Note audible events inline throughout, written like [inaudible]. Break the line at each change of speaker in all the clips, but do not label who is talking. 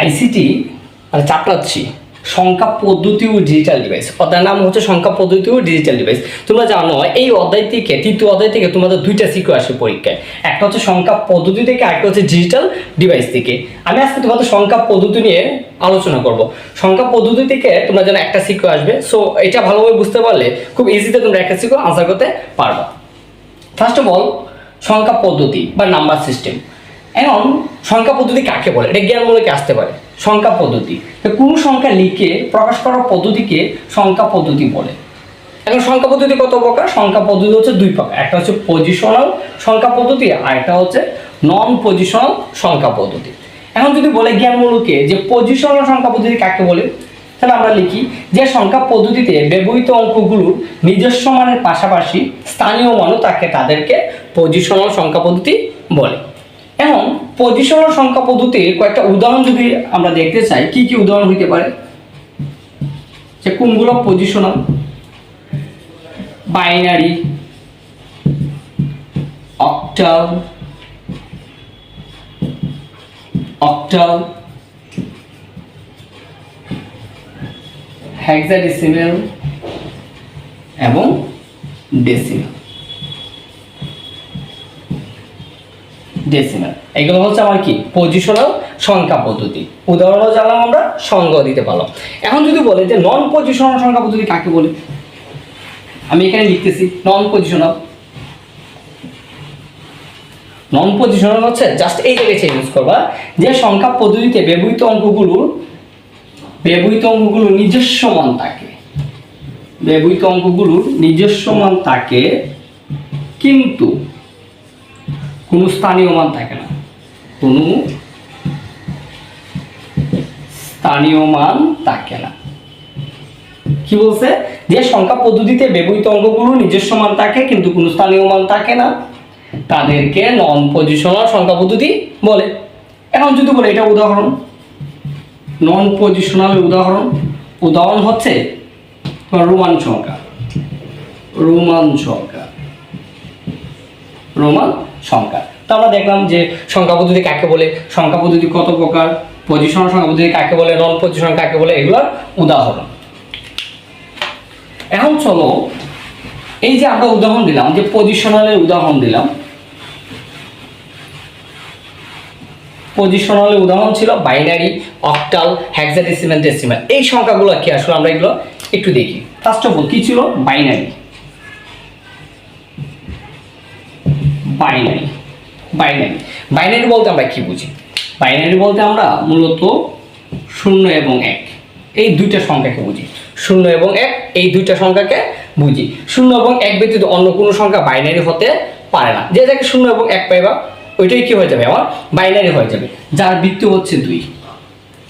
ICT মানে চাপড়াচ্ছি সংখ্যা পদ্ধতি ও ডিজিটাল ডিভাইস অধ্যায়ের নাম হচ্ছে সংখ্যা পদ্ধতি ও ডিজিটাল ডিভাইস তোমরা জানো, এই অধ্যায় থেকে, তৃতীয় অধ্যায় থেকে তোমাদের দুইটা সিকিউ আসে পরীক্ষায়। একটা হচ্ছে সংখ্যা পদ্ধতি থেকে, আরেকটা হচ্ছে ডিজিটাল ডিভাইস থেকে। আমি আজকে তোমাদের সংখ্যা পদ্ধতি নিয়ে আলোচনা করব। সংখ্যা পদ্ধতি থেকে তোমরা যেন একটা সিকিউ আসবে। সো এটা ভালোভাবে বুঝতে পারলে খুব ইজিতে তোমরা একটা সিকিউ আনসার করতে পারবা। ফার্স্ট অফ অল সংখ্যা পদ্ধতি বা নাম্বার সিস্টেম এখন সংখ্যা পদ্ধতি কাকে বলে? এটা জ্ঞানমূলকে আসতে পারে। সংখ্যা পদ্ধতি। তো কোনো সংখ্যা লিখে প্রকাশ করার পদ্ধতিকে সংখ্যা পদ্ধতি বলে। এখন সংখ্যা পদ্ধতি কত প্রকার? সংখ্যা পদ্ধতি হচ্ছে দুই প্রকার। একটা হচ্ছে পজিশনাল সংখ্যা পদ্ধতি, আর একটা হচ্ছে নন পজিশনাল সংখ্যা পদ্ধতি। এখন যদি বলে জ্ঞানমূলকে যে পজিশনাল সংখ্যা পদ্ধতি কাকে বলে, তাহলে আমরা লিখি যে সংখ্যা পদ্ধতিতে ব্যবহৃত অঙ্কগুলোর নিজস্ব মানের পাশাপাশি স্থানীয় মানও তাকে, তাদেরকে পজিশনাল সংখ্যা পদ্ধতি বলে। এখন পজিশনাল সংখ্যা পদ্ধতির কয়েকটা উদাহরণ যদি আমরা দেখতে চাই, কি কি উদাহরণ হইতে পারে? যে কোনগুলো positional binary octal octal hexadecimal এবং ডেসিমেল ডেসিমেল এগুলো হচ্ছে আমার কি? পজিশনাল সংখ্যা পদ্ধতি। উদাহরণ জানলাম আমরা সংজ্ঞা দিতে পারলাম। এখন যদি বলে যে নন পজিশনাল সংখ্যা পদ্ধতি কাকে বলে? আমি এখানে লিখতেছি নন পজিশনাল নন পজিশনাল হচ্ছে জাস্ট এই জায়গায় চেঞ্জ করবা যে সংখ্যা পদ্ধতিতে ব্যবহৃত অঙ্কগুলোর ব্যবহৃত অঙ্কগুলোর নিজস্ব মান থাকে। ব্যবহৃত অঙ্কগুলোর নিজস্ব মান থাকে, কিন্তু কোনো স্থানীয় মান থাকে না। কোনো স্থানীয় মান থাকে না। কি বলছে? যে সংখ্যা পদ্ধতিতে ব্যবহৃত অঙ্কগুলোর নিজস্ব মান থাকে, কিন্তু কোনো স্থানীয় মান থাকে না। তাদেরকে নন পজিশনাল সংখ্যা পদ্ধতি বলে। এখন যদি বলে এটা উদাহরণ নন পজিশনাল উদাহরণ। উদাহরণ হচ্ছে রোমান সংখ্যা। রোমান সংখ্যা। রোমান সংখ্যা। আমরা দেখলাম যে সংখ্যা পদ্ধতি কাকে বলে? সংখ্যা পদ্ধতি কত প্রকার? পজিশনাল সংখ্যা পদ্ধতি কাকে বলে? নন পজিশনাল কাকে বলে? এগুলোর উদাহরণ। এখন চলো, এই যে আমরা উদাহরণ দিলাম, যে পজিশনালের উদাহরণ দিলাম। পজিশনালের উদাহরণ ছিল বাইনারি অক্টাল হ্যাক্সাডেসিমাল ডেসিমাল এই সংখ্যাগুলো কি আসলে? আমরা এগুলো একটু দেখি। ফার্স্ট অফ অল কি ছিল? বাইনারি বাইনারি বাইনারি বাইনারি বলতে আমরা কি বুঝি? বাইনারি বলতে আমরা মূলত শূন্য এবং এক। এই দুইটা সংখ্যাকে বুঝি। শূন্য এবং এক, এই দুইটা সংখ্যাকে বুঝি। শূন্য এবং এক ব্যতীত অন্য কোনো সংখ্যা বাইনারি হতে পারে না। যে যাকে শূন্য এবং এক পাইবা, ওইটাই কি হয়ে যাবে আমার? বাইনারি হয়ে যাবে। যার বৃত্তি হচ্ছে দুই।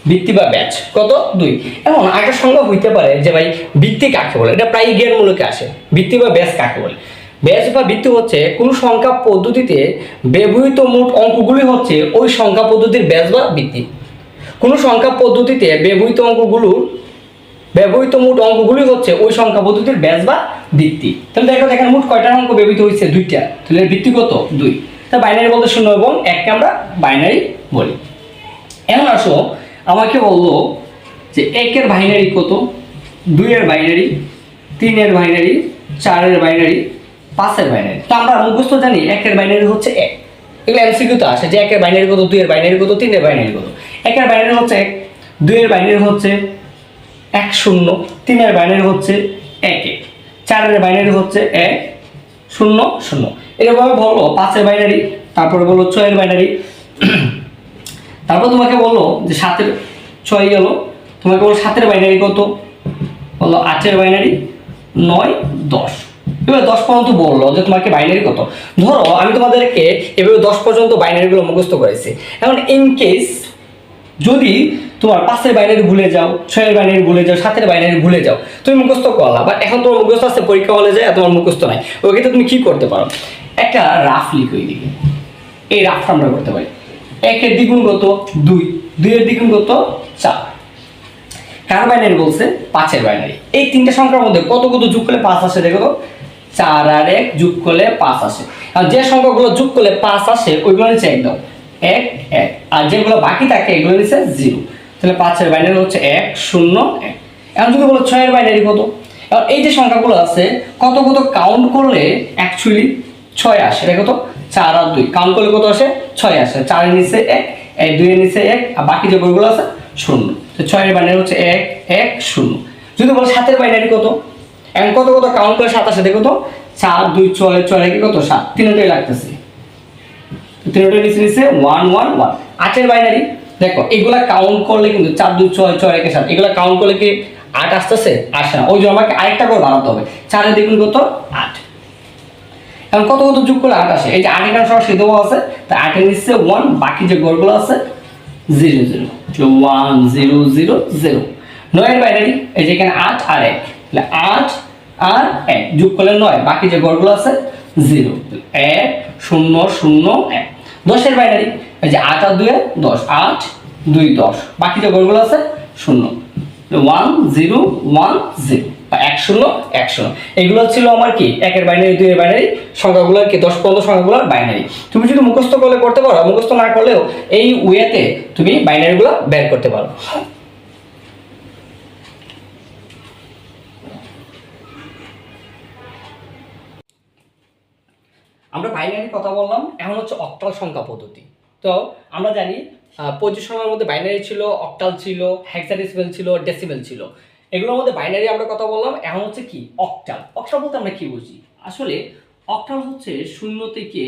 বৃত্তি বা ব্যাচ। কত? দুই। এমন একটা সংখ্যা হইতে পারে যে ভাই, বৃত্তি কাকে বলে? এটা প্রায় জ্ঞানমূলকে আসে। বৃত্তি বা ব্যাচ কাকে বলে? ব্যাচ বা বৃত্তি হচ্ছে, কোন সংখ্যা পদ্ধতিতে ব্যবহৃত মোট অঙ্কগুলি হচ্ছে ওই সংখ্যা পদ্ধতির ব্যাচ বা বৃত্তি কোন সংখ্যা পদ্ধতিতে ব্যবহৃত অঙ্কগুলোর ব্যবহৃত মোট অঙ্কগুলি হচ্ছে ওই সংখ্যা পদ্ধতির ব্যাচ বা ভিত্তি তাহলে দেখো এখানে মোট কয়টা অঙ্ক ব্যবহৃত হয়েছে? দুইটা। তাহলে ভিত্তি কত? দুই। তা বাইনারি বলতে শূন্য এবং এককে আমরা বাইনারি বলি। এখন আসো, আমাকে বলল যে একের বাইনারি কত? দুইয়ের বাইনারি তিনের বাইনারি চারের বাইনারি পাঁচের বাইনারি। তো আমরা মুখস্থ জানি একের বাইনারি হচ্ছে এক। এগুলো এমসিকিউতে আসে যে একের বাইনারি কত, দুইয়ের বাইনারি কত, তিনের বাইনারি কত। একের বাইনারি হচ্ছে এক, দুইয়ের বাইনারি হচ্ছে এক শূন্য, তিনের বাইনারি হচ্ছে এক। এক চারের বাইনারি হচ্ছে এক শূন্য শূন্য। এরকমভাবে বলব পাঁচের বাইনারি, তারপরে বলল ছয়ের বাইনারি। [clears throat] তারপর তোমাকে বলল যে সাতের, ছয় গেল। তোমাকে বলল সাতের বাইনারি কত? বলল আটের বাইনারি নয়, দশ। এবার দশ পর্যন্ত বলল যে তোমাকে বাইনারি কত? ধরো আমি তোমাদেরকে এভাবে দশ পর্যন্ত বাইনারিগুলো মুখস্থ করেছি। এখন ইন কেস যদি তোমার পাঁচের বাইনারি ভুলে যাও, ছয়ের বাইনারি ভুলে যাও, সাতের বাইনারি ভুলে যাও, তুমি মুখস্থ করলা বাট এখন তোমার মুখস্থ আছে, পরীক্ষা হলে যায় তোমার মুখস্থ নাই। ওই ক্ষেত্রে তুমি কি করতে পারো? একটা রাফ লিখো এইদিকে এই রাফটা আমরা করতে পারি। একের দ্বিগুণ কত? দুই। দুইয়ের দ্বিগুণ কত? চার। কার বাইনারি বলছে? পাঁচের বাইনারি এই তিনটা সংখ্যার মধ্যে কত কত যোগ করলে পাঁচ আসে দেখো চার আর এক যোগ করলে পাঁচ আসে। আর যে সংখ্যাগুলো যোগ করলে পাঁচ আসে, ওইগুলো নিচে একদম এক এক। আর যেগুলো বাকি থাকে, এগুলো নিচে জিরো তাহলে পাঁচের বাইনারি হচ্ছে এক, শূন্য, এক। এখন যদি বলো ছয়ের বাইনারি কত? এখন এই যে সংখ্যাগুলো আছে, কত কত কাউন্ট করলে অ্যাকচুয়ালি ছয় আসে? এটা কত? চার আর দুই। কাউন্ট করলে কত আসে? ছয় আসে। চারের নিচে এক দুইয়ের নিচে এক, আর বাকি যে বইগুলো আছে, শূন্য। তো ছয়ের বাইনারি হচ্ছে এক এক, শূন্য। যদি বলো সাতের বাইনারি কত? এখন কত কত? কাউন্ট করে সাত আসে, দেখো তো। চার দুই, ছয় ছয় একে কত? সাত। তিনটাই লাগতেছে। তিনটাই নিচে নিচে ওয়ান ওয়ান ওয়ান আটের বাইনারি দেখো, এগুলা কাউন্ট করলে কিন্তু চার, দুই, ছয় ছয় একে সাত। এগুলা কাউন্ট করলে কি আট আসতেছে? আসে না। ওই জন্য আমাকে আরেকটা করে বানাতে হবে। চারের দ্বিগুণ কত? আট। এখন কত কত যোগ করলে আট আসে? এই যে আট এখানে সব সিদ্ধ আছে, তা আটের নিচে ওয়ান বাকি যে গড়গুলো আছে zero zero one zero zero zero নয়ের বাইনারি এই যে এখানে আট আর এক। তাহলে আট আর এক। যোগ করলে নয়, বাকি যে গড়গুলো আছে জিরো এক, শূন্য শূন্য, এক। দশের বাইনারি, এই যে আট আর দুয়ে দশ। আট, দুই, দশ। বাকি যে গড়গুলো আছে, শূন্য। ওয়ান জিরো ওয়ান জিরো এক, শূন্য এক, শূন্য। এগুলো ছিল আমার কি? একের বাইনারি, দুইয়ের বাইনারি। সংখ্যাগুলো কি? দশ পনেরো সংখ্যাগুলোর বাইনারি। তুমি যদি মুখস্থ করলে করতে পারো, মুখস্থ না করলেও এই ওয়েতে তুমি বাইনারিগুলো বের করতে পারো। আমরা বাইনারি কথা বললাম, এখন হচ্ছে অক্টাল সংখ্যা পদ্ধতি। তো আমরা জানি পজিশনের মধ্যে বাইনারি ছিল অক্টাল ছিল হেক্সাডেসিমেল ছিল ডেসিমেল ছিল। এগুলোর মধ্যে বাইনারি আমরা কথা বললাম, এখন হচ্ছে কি? অক্টাল অক্টাল বলতে আমরা কি বুঝি? আসলে অক্টাল হচ্ছে শূন্য থেকে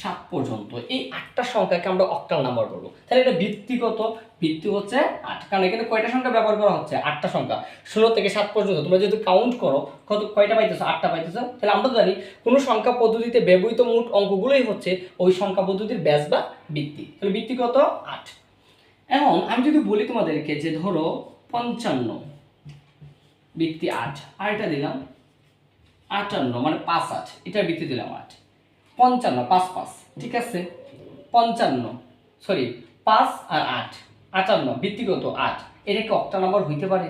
সাত পর্যন্ত। এই আটটা সংখ্যাকে আমরা অক্টাল নাম্বার বলব। তাহলে এটা ভিত্তিগত ভিত্তি হচ্ছে আট, কারণ এখানে কয়টা সংখ্যা ব্যবহার করা হচ্ছে? আটটা সংখ্যা। ষোলো থেকে সাত পর্যন্ত। তোমরা যদি কাউন্ট করো, কত, কয়টা পাইতেছো? আটটা পাইতেছো। তাহলে আমরা জানি কোনো সংখ্যা পদ্ধতিতে ব্যবহৃত মোট অঙ্কগুলোই হচ্ছে ওই সংখ্যা পদ্ধতির ব্যাস বা ভিত্তি তাহলে ভিত্তি কত? আট। এখন আমি যদি বলি তোমাদেরকে যে ধরো পঞ্চান্ন। ভিত্তি আট। আর এটা দিলাম। আটান্ন মানে পাঁচ আট। এটার ভিত্তি দিলাম আট। পঞ্চান্ন, পাঁচ পাঁচ। ঠিক আছে? পঞ্চান্ন। সরি, পাঁচ আর আট। আটান্ন, ভিত্তিগত আট। এটা কি অক্টা নাম্বার হইতে পারে।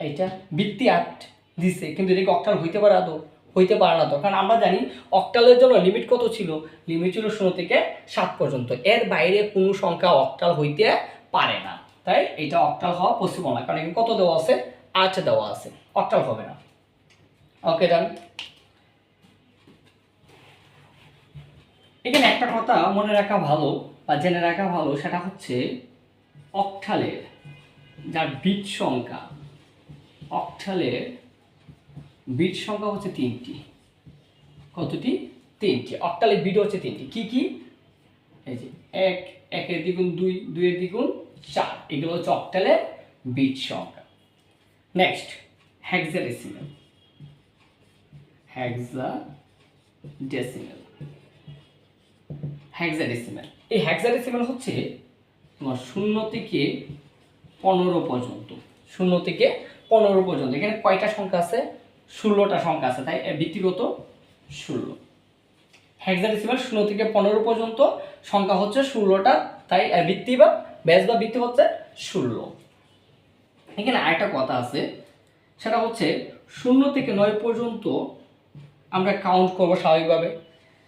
এইটা বৃত্তি আট দিছে, কিন্তু এটা কি অক্টাল হইতে পারে আদৌ? হইতে পারে না তো। কারণ আমরা জানি অক্টালের জন্য লিমিট কত ছিল? লিমিট ছিল শূন্য থেকে সাত পর্যন্ত। এর বাইরে কোনো সংখ্যা অক্টাল হইতে পারে না। তাই এটা অক্টাল হওয়া পসিবল না। কারণ এখানে কত দেওয়া আছে? আট দেওয়া আছে। অক্টাল হবে না। ওকে ডান এখানে একটা কথা মনে রাখা ভালো বা জেনে রাখা ভালো, সেটা হচ্ছে অক্টালের যার বিট সংখ্যা অক্টালের বিট সংখ্যা হচ্ছে তিনটি। কতটি? তিনটি। অক্টালের বিট হচ্ছে তিনটি। কি কি? এই যে এক, একের দ্বিগুণ দুই, দুইয়ের দ্বিগুণ চার। এগুলো হচ্ছে অক্টালের বিট সংখ্যা। Next hexadecimal hexadecimal hexadecimal এই হ্যাক্সাডেসিমেল হচ্ছে তোমার শূন্য থেকে পনেরো পর্যন্ত। শূন্য থেকে পনেরো পর্যন্ত। এখানে কয়টা সংখ্যা আছে? ষোলোটা সংখ্যা আছে। তাই ব্যক্তিগত ষোলো। হ্যাক্সাডেসিমেল শূন্য থেকে পনেরো পর্যন্ত সংখ্যা হচ্ছে ষোলোটা। তাই ভিত্তি বা ব্যাস বা ভিত্তি হচ্ছে ষোলো। এখানে আরেকটা কথা আছে। সেটা হচ্ছে শূন্য থেকে নয় পর্যন্ত আমরা কাউন্ট করব স্বাভাবিকভাবে।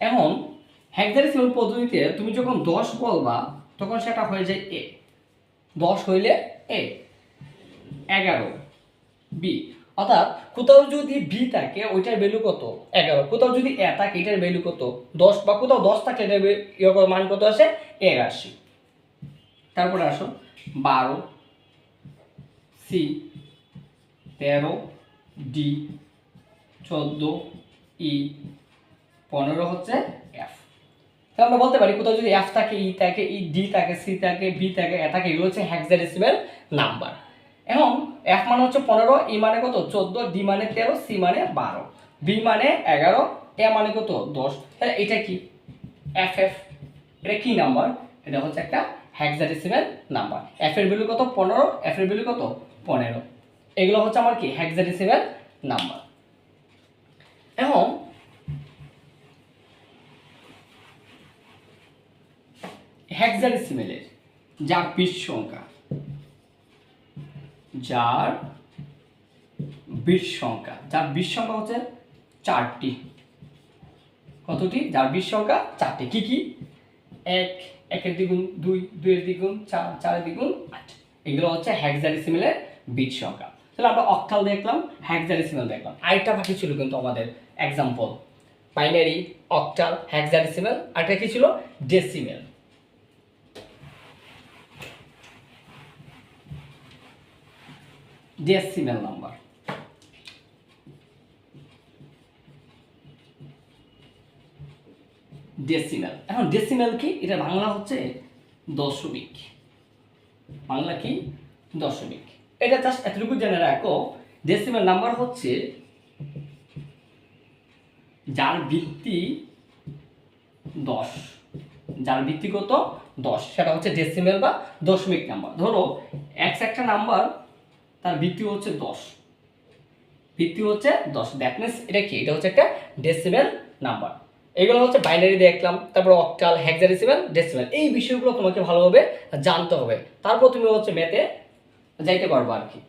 এখন হ্যাক্সাডেসিমাল পদ্ধতিতে তুমি যখন দশ বলবা তখন সেটা হয়ে যায় এ দশ হইলে এ এগারো। বি অর্থাৎ কোথাও যদি বি থাকে, ওইটার ভ্যালু কত? এগারো। কোথাও যদি এ থাকে, এটার ভ্যালু কত? দশ। বা কোথাও দশ থাকে, এটার ইয়ে মান কত আসে? একাশি তারপরে আসো। বারো। সি তেরো। ডি চোদ্দ। ই পনেরো হচ্ছে এফ তাহলে আমরা বলতে পারি কোথাও যদি এফ থাকে ই থাকে ই ডি থাকে সি থাকে বি থাকে এ থাকে, এগুলো হচ্ছে হ্যাক্সাডেসিমেল নাম্বার এখন এফ মানে হচ্ছে পনেরো ই মানে কত? চোদ্দ ডি মানে তেরো সি মানে বারো। বি মানে এগারো এ মানে কত? দশ। তাহলে এটা কি? এফ এফ এটা কি নাম্বার এটা হচ্ছে একটা হ্যাক্সাডেসিমেল নাম্বার এফ এর ভ্যালু কত? পনেরো। এফ এর ভ্যালু কত? পনেরো। এগুলো হচ্ছে আমার কি? হ্যাক্সাডেসিমেল নাম্বার এখন হ্যাক্সাডেসিমেলের যার বিশ সংখ্যা, যার বিশ সংখ্যা, যার বিশ সংখ্যা হচ্ছে চারটি। কতটি? যার বিশ সংখ্যা চারটি। কি কি? এক, একের দ্বিগুণ দুই, দুইয়ের দ্বিগুণ চার, চারের দ্বিগুণ আট। এগুলো হচ্ছে হ্যাক্সাডেসিমেলের বিট সংখ্যা। তাহলে আমরা অক্টাল দেখলাম হ্যাক্সাডেসিমেল দেখলাম। আরেকটা বাকি ছিল কিন্তু আমাদের এক্সাম্পল বাইনারি অক্টাল হ্যাক্সাডেসিমেল আরেকটা কি ছিল? ডেসিমেল ডেসিমেল নাম্বার ডেসিমেল এখন ডেসিমেল কি? এটা বাংলা হচ্ছে দশমিক। বাংলা কি? দশমিক। এটা জাস্ট এতটুকু জেনে রাখো ডেসিমেল নাম্বার হচ্ছে যার ভিত্তি দশ। যার ভিত্তি কত? দশ। সেটা হচ্ছে ডেসিমেল বা দশমিক নাম্বার ধরো এক্স একটা নাম্বার তার ভিত্তি হচ্ছে দশ। ভিত্তি হচ্ছে দশ। দ্যাট মিনস এটা কি? এটা হচ্ছে একটা ডেসিমেল নাম্বার এগুলো হচ্ছে বাইনারি দেখলাম, তারপর অক্টাল হ্যাকজারিসিমেল ডেসিমেল এই বিষয়গুলো তোমাকে ভালোভাবে জানতে হবে। তারপর তুমি হচ্ছে মেতে যাইতে পারব আর কি।